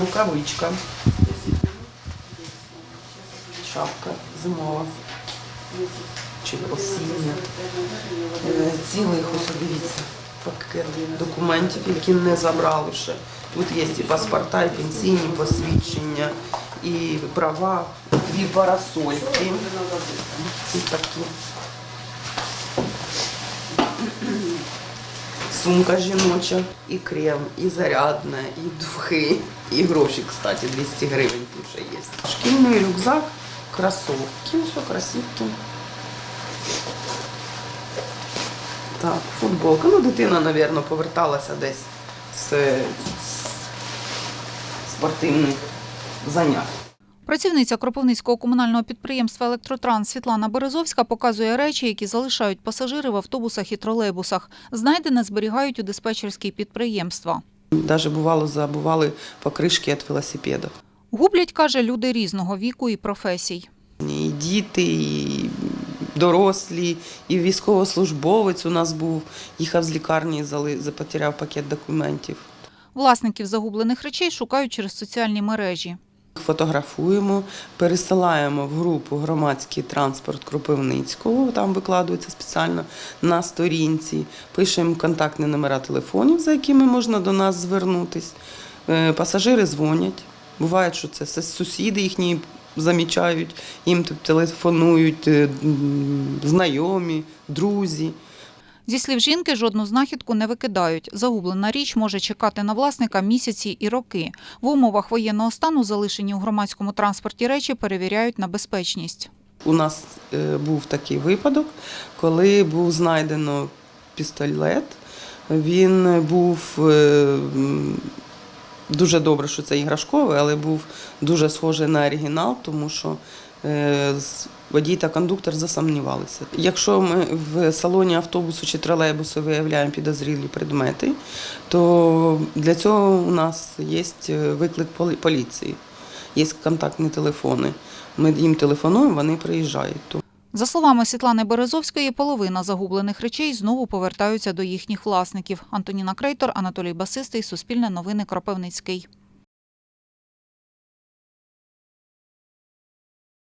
рукавичка, шапка зимова чи осіння. Е, Цілий ось дивіться пакет документів, які не забрали ще. Тут є і паспорта, і пенсійні посвідчення, і права, дві парасольки. І такі. Сумка жіноча, і крем, і зарядне, і духи, і гроші, кстати, 200 гривень тут ще є. Шкільний рюкзак, кросовки, все, кросівки. Так, футболка. Ну, дитина, мабуть, поверталася десь з, з спортивних занять. Працівниця Кропивницького комунального підприємства Електротранс Світлана Березовська показує речі, які залишають пасажири в автобусах і тролейбусах. Знайдене зберігають у диспетчерській підприємства. Навіть бувало забували покришки від велосипедів. Гублять, каже, люди різного віку і професій. І діти, і дорослі, і військовослужбовець у нас був, їхав з лікарні, зали- потеряв пакет документів. Власників загублених речей шукають через соціальні мережі. Фотографуємо, пересилаємо в групу громадський транспорт Кропивницького, там викладується спеціально на сторінці. Пишемо контактні номера телефонів, за якими можна до нас звернутись. Е, Пасажири дзвонять. Буває, що це сусіди їхні замічають, їм телефонують е, знайомі, друзі. Зі слів жінки, жодну знахідку не викидають. Загублена річ може чекати на власника місяці і роки. В умовах воєнного стану залишені у громадському транспорті речі перевіряють на безпечність. У нас е, був такий випадок, коли був знайдено пістолет. Він був е, дуже добре, що це іграшковий, але був дуже схожий на оригінал, тому що водій та кондуктор засумнівалися. Якщо ми в салоні автобусу чи тролейбусу виявляємо підозрілі предмети, то для цього у нас є виклик поліції, є контактні телефони. Ми їм телефонуємо, вони приїжджають. За словами Світлани Березовської, половина загублених речей знову повертаються до їхніх власників. Антоніна Крейтор, Анатолій Басистий, Суспільне новини Кропивницький.